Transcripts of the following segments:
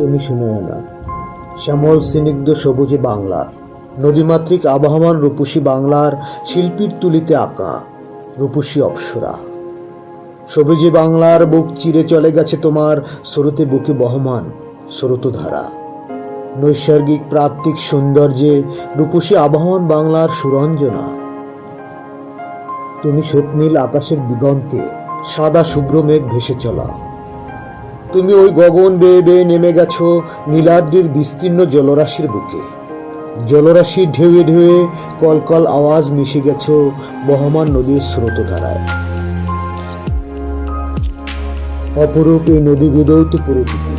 তুমি শুনো না। শ্যামল স্নিগ্ধ সবুজে বাংলার। নদীমাতৃক আবহমান রূপসী বাংলার শিল্পীর তুলিতে আঁকা রূপসী অপ্সরা। সবুজে বাংলার বুক চিরে চলে গেছে তোমার স্রোতে বুকে বহমান স্রোতধারা। নৈসর্গিক প্রাকৃতিক সৌন্দর্যে রূপসী আবহমান বাংলার সুরঞ্জনা। তুমি স্বপ্নীল আকাশের দিগন্তে সাদা শুভ্র মেঘ ভেসে চলা। তুমি ওই গগন বেয়ে বেয়ে নেমে গেছো নীলাদ্রির বিস্তীর্ণ জলরাশির বুকে। জলরাশির ঢেউয়ে ঢেউয়ে কলকল আওয়াজ মিশে গেছো বহমান নদীর স্রোতধারায়। অপরূপ এই নদী বিদৌত প্রকৃতি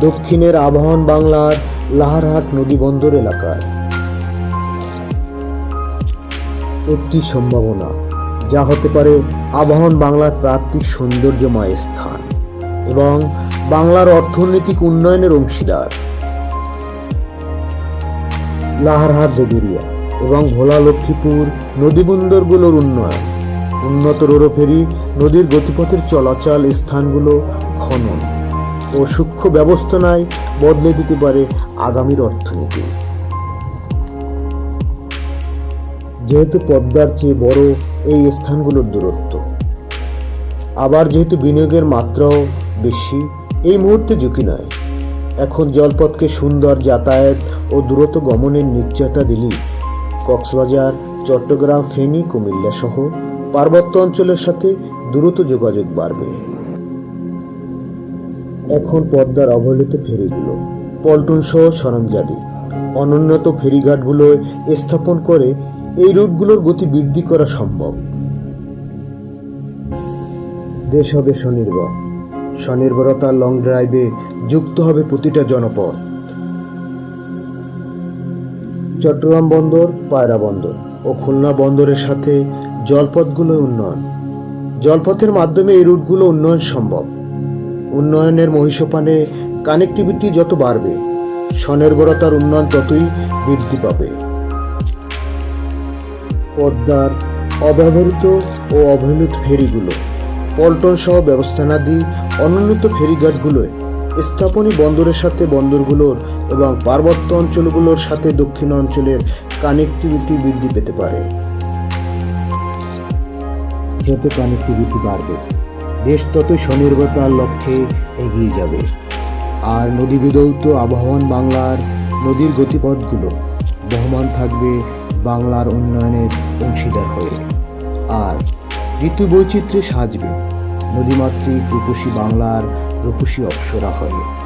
দক্ষিণের আবহন বাংলার লাহারহাট নদী বন্দর এলাকায়। একটি সম্ভাবনা, যা হতে পারে আবাহন বাংলার প্রাকৃতিক সৌন্দর্যময় স্থান। এবং বাংলার অর্থনৈতিক উন্নয়নের অংশীদার। লাহারহাট দেবিরিয়া এবং ভোলা লক্ষ্মীপুর নদীবন্দরগুলোর উন্নয়ন। উন্নত রোরো ফেরি নদীর গতিপথের চলাচল স্থানগুলো খনন ও সূক্ষ্ম ব্যবস্থানায় বদলে দিতে পারে আগামীর অর্থনীতি। যেহেতু পদ্মার চেয়ে বড় এই স্থানগুলোর দূরত্ব, আবার যেহেতু বিনিয়োগের মাত্রাও বেশি। এই মুহূর্তে ঝুঁকি নয় এখন জলপথকে সুন্দর যাতায়াত ও দ্রুত গমনের নিশ্চয়তা দিলেই কক্সবাজার, চট্টগ্রাম, ফেনী, কুমিল্লা সহ পার্বত্য অঞ্চলের সাথে দ্রুত যোগাযোগ বাড়বে। এখন পদ্মার অবহেলিত ফেরিগুলো, পল্টন সহ সরঞ্জাদি অনুন্নত ফেরিঘাটগুলো স্থাপন করে এই রুটগুলোর গতি বৃদ্ধি করা সম্ভব। দেশ হবে স্বনির্ভর। স্বনির্ভরতা লং ড্রাইভে যুক্ত হবে প্রতিটা জনপদ। চট্টগ্রাম বন্দর, পায়রা বন্দর ও খুলনা বন্দরের সাথে জলপথগুলো উন্নয়ন। জলপথের মাধ্যমে এই রুটগুলো উন্নয়ন সম্ভব। উন্নয়নের মহিষপানে কানেক্টিভিটি যত বাড়বে, স্বনির্ভরতার উন্নয়ন ততই বৃদ্ধি পাবে। পদ্মার অব্যবহৃত ও অবহেলিত ফেরিগুলো পল্টন সহ ব্যবস্থানাদি অনুন্নত ফেরিঘাটগুলোয় স্থাপনী বন্দরের সাথে বন্দরগুলোর এবং পার্বত্য অঞ্চলগুলোর সাথে দক্ষিণ অঞ্চলের কানেক্টিভিটি বৃদ্ধি পেতে পারে। যত কানেক্টিভিটি বাড়বে, দেশ ততই স্বনির্ভরতার লক্ষ্যে এগিয়ে যাবে। আর নদী বিদৌত আবহমান বাংলার নদীর গতিপথগুলো বহমান থাকবে বাংলার উন্নয়নের অংশীদার হয়ে। আর ঋতু বৈচিত্র্যে সাজবে। নদীমাতৃক রূপসী বাংলার রূপসী অপ্সরা হয়ে।